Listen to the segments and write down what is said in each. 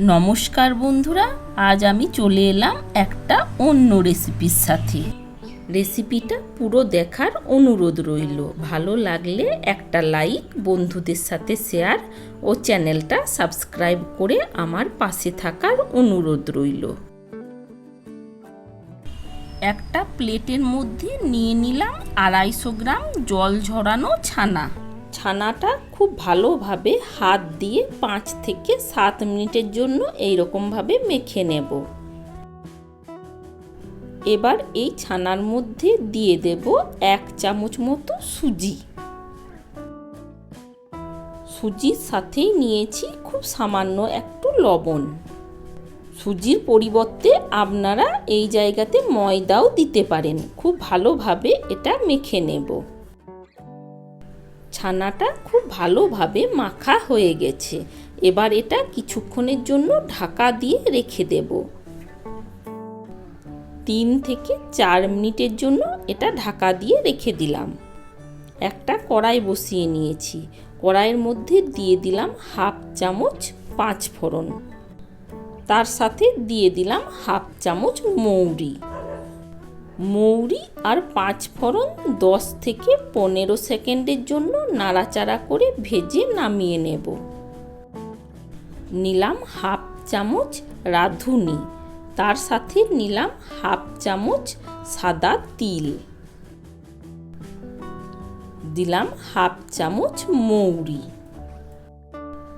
নমস্কার বন্ধুরা, আজ আমি চলে এলাম একটা অন্য রেসিপির সাথে। রেসিপিটা পুরো দেখার অনুরোধ রইল। ভালো লাগলে একটা লাইক, বন্ধুদের সাথে শেয়ার ও চ্যানেলটা সাবস্ক্রাইব করে আমার পাশে থাকার অনুরোধ রইল। একটা প্লেটের মধ্যে নিয়ে নিলাম আড়াইশো গ্রাম জল ঝরানো ছানা। ছানাটা খুব ভালোভাবে হাত দিয়ে পাঁচ থেকে সাত মিনিটের জন্য এই রকমভাবে মেখে নেব। এবার এই ছানার মধ্যে দিয়ে দেব এক চামচ মতো সুজি। সুজির সাথেই নিয়েছি খুব সামান্য একটু লবণ। সুজির পরিবর্তে আপনারা এই জায়গাতে ময়দাও দিতে পারেন। খুব ভালোভাবে এটা মেখে নেব। ছানাটা খুব ভালোভাবে মাখা হয়ে গেছে। এবার এটা কিছুক্ষণের জন্য ঢাকা দিয়ে রেখে দেব। তিন থেকে চার মিনিটের জন্য এটা ঢাকা দিয়ে রেখে দিলাম। একটা কড়াই বসিয়ে নিয়েছি। কড়াইয়ের মধ্যে দিয়ে দিলাম হাফ চামচ পাঁচ ফোড়ন তার সাথে দিয়ে দিলাম হাফ চামচ মৌরি। মৌরি আর পাঁচ ফোড়ন দশ থেকে পনেরো সেকেন্ডের জন্য নাড়াচাড়া করে ভেজে নামিয়ে নেব। নিলাম হাফ চামচ রাঁধুনি, তার সাথে নিলাম হাফ চামচ সাদা তিল। দিলাম হাফ চামচ মৌরি।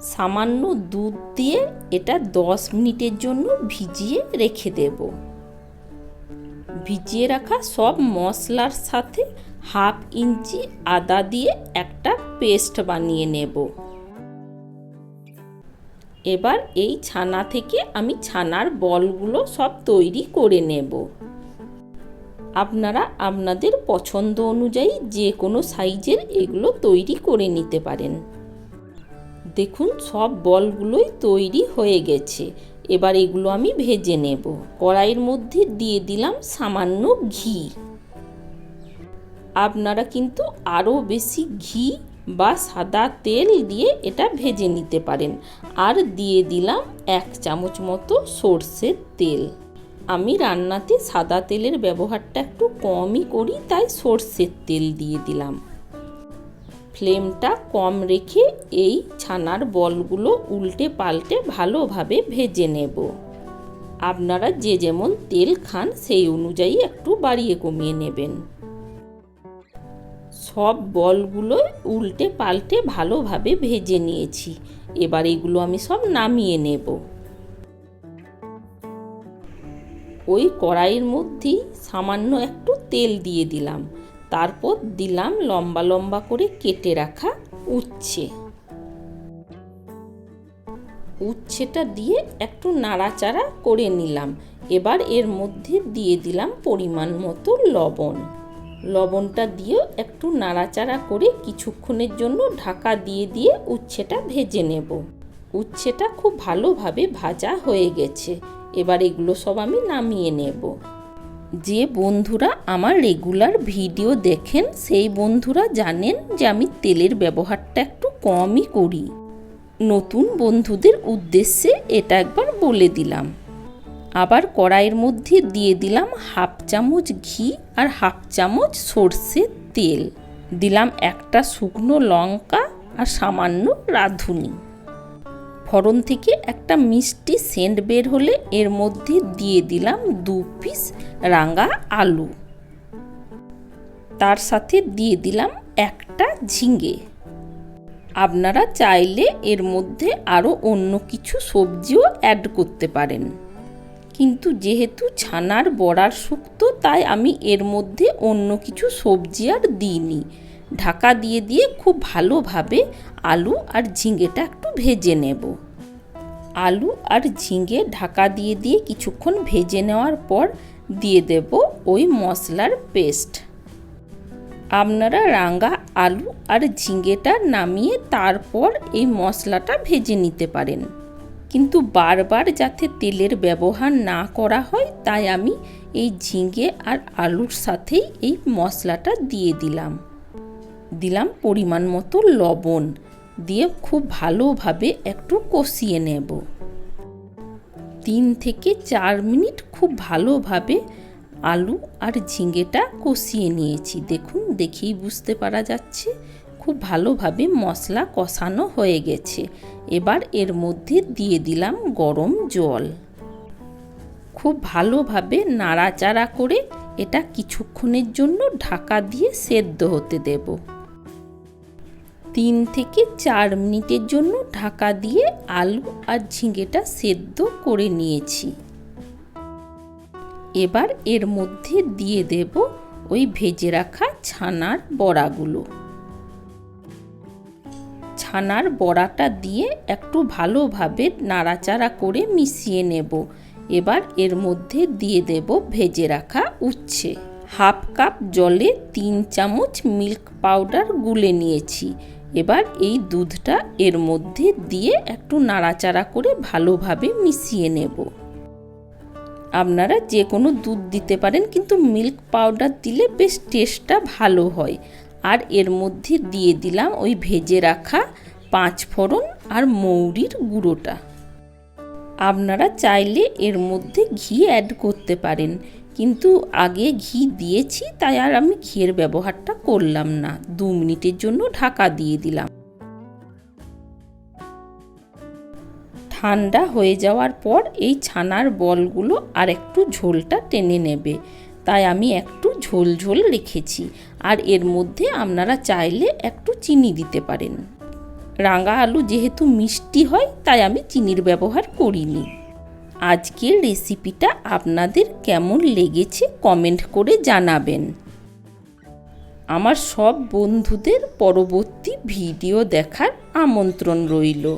সামান্য দুধ দিয়ে এটা দশ মিনিটের জন্য ভিজিয়ে রেখে দেবো। ভিজিয়ে রাখা সব মশলার সাথে হাফ ইঞ্চি আদা দিয়ে একটা পেস্ট বানিয়ে নেব। এবার এই ছানা থেকে আমি ছানার বলগুলো সব তৈরি করে নেব। আপনারা আপনাদের পছন্দ অনুযায়ী যে কোনো সাইজের এগুলো তৈরি করে নিতে পারেন। দেখুন সব বলগুলোই তৈরি হয়ে গেছে। এবার এগুলো আমি ভেজে নেব। কড়াইয়ের মধ্যে দিয়ে দিলাম সামান্য ঘি। আপনারা কিন্তু আরও বেশি ঘি বা সাদা তেল দিয়ে এটা ভেজে নিতে পারেন। আর দিয়ে দিলাম এক চামচ মতো সর্ষের তেল। আমি রান্নাতে সাদা তেলের ব্যবহারটা একটু কমই করি, তাই সর্ষের তেল দিয়ে দিলাম। ফ্লেমটা কম রেখে এই ছানার বলগুলো উল্টে পাল্টে ভালোভাবে ভেজে নেব। আপনারা যে যেমন তেল খান সেই অনুযায়ী একটু বাড়িয়ে কমিয়ে নেবেন। সব বলগুলো উল্টে পাল্টে ভালোভাবে ভেজে নিয়েছি। এবার এগুলো আমি সব নামিয়ে নেব। ওই কড়াইয়ের মধ্যেই সামান্য একটু তেল দিয়ে দিলাম। তারপর দিলাম লম্বা লম্বা করে কেটে রাখা উচ্ছে। উচ্ছেটা দিয়ে একটু নাড়াচাড়া করে নিলাম। এবার এর মধ্যে দিয়ে দিলাম পরিমাণ মতো লবণ। লবণটা দিয়েও একটু নাড়াচাড়া করে কিছুক্ষণের জন্য ঢাকা দিয়ে দিয়ে উচ্ছেটা ভেজে নেব। উচ্ছেটা খুব ভালোভাবে ভাজা হয়ে গেছে। এবার এগুলো সব আমি নামিয়ে নেব। যে বন্ধুরা আমার রেগুলার ভিডিও দেখেন, সেই বন্ধুরা জানেন যে আমি তেলের ব্যবহারটা একটু কমই করি। নতুন বন্ধুদের উদ্দেশ্যে এটা একবার বলে দিলাম। আবার কড়াইয়ের মধ্যে দিয়ে দিলাম হাফ চামচ ঘি আর হাফ চামচ সর্ষের তেল। দিলাম একটা শুকনো লঙ্কা আর সামান্য রাঁধুনি। ফড়ন থেকে একটা মিষ্টি সেন্ট বের হলে এর মধ্যে দিয়ে দিলাম দু পিস রাঙা আলু। তার সাথে দিয়ে দিলাম একটা ঝিঙে। আপনারা চাইলে এর মধ্যে আরও অন্য কিছু সবজিও অ্যাড করতে পারেন। কিন্তু যেহেতু ছানার বড়ার শুক্তো, তাই আমি এর মধ্যে অন্য কিছু সবজি আর দিইনি। ঢাকা দিয়ে দিয়ে খুব ভালোভাবে আলু আর ঝিঙেটা একটু ভেজে নেব। আলু আর ঝিঙে ঢাকা দিয়ে দিয়ে কিছুক্ষণ ভেজে নেওয়ার পর দিয়ে দেব ওই মশলার পেস্ট। আপনারা রাঙা আলু আর ঝিঙেটা নামিয়ে তারপর এই মশলাটা ভেজে নিতে পারেন। কিন্তু বারবার যাতে তেলের ব্যবহার না করা হয়, তাই আমি এই ঝিঙে আর আলুর সাথেই এই মশলাটা দিয়ে দিলাম। দিলাম পরিমাণ মতো লবণ দিয়ে খুব ভালোভাবে একটু কষিয়ে নেব। তিন থেকে চার মিনিট খুব ভালোভাবে আলু আর ঝিঙেটা কষিয়ে নিয়েছি। দেখুন, দেখেই বুঝতে পারা যাচ্ছে, খুব ভালোভাবে মশলা কষানো হয়ে গেছে। এবার এর মধ্যে দিয়ে দিলাম গরম জল। খুব ভালোভাবে নাড়াচাড়া করে এটা কিছুক্ষণের জন্য ঢাকা দিয়ে সেদ্ধ হতে দেব। তিন থেকে চার মিনিটের জন্য ঢাকা দিয়ে আলু আর ঝিঙেটা সেদ্ধ করে নিয়েছি। এবার এর মধ্যে দিয়ে দেব ওই ভেজে রাখা ছানার বড়াগুলো। ছানার বড়াটা দিয়ে একটু ভালোভাবে নাড়াচাড়া করে মিশিয়ে নেব। এবার এর মধ্যে দিয়ে দেব ভেজে রাখা উচ্ছে। হাফ কাপ জলে তিন চামচ মিল্ক পাউডার গুলে নিয়েছি। এবার এই দুধটা এর মধ্যে দিয়ে একটু নাড়াচাড়া করে ভালোভাবে মিশিয়ে নেব। আপনারা যে কোনো দুধ দিতে পারেন, কিন্তু মিল্ক পাউডার দিলে বেশ টেস্টটা ভালো হয়। আর এর মধ্যে দিয়ে দিলাম ওই ভেজে রাখা পাঁচ ফোড়ন আর মৌরির গুঁড়োটা। আপনারা চাইলে এর মধ্যে ঘি অ্যাড করতে পারেন। কিন্তু আগে ঘি দিয়েছি, তাই আর আমি ঘিয়ের ব্যবহারটা করলাম না। দু মিনিটের জন্য ঢাকা দিয়ে দিলাম। ঠান্ডা হয়ে যাওয়ার পর এই ছানার বলগুলো আর একটু ঝোলটা টেনে নেবে। তাই আমি একটু ঝোল ঝোল রেখেছি। আর এর মধ্যে আপনারা চাইলে একটু চিনি দিতে পারেন। রাঙা আলু যেহেতু মিষ্টি হয়, তাই আমি চিনির ব্যবহার করিনি। আজকের রেসিপিটা আপনাদের কেমন লেগেছে কমেন্ট করে জানাবেন। আমার সব বন্ধুদের পরবর্তী ভিডিও দেখার আমন্ত্রণ রইল।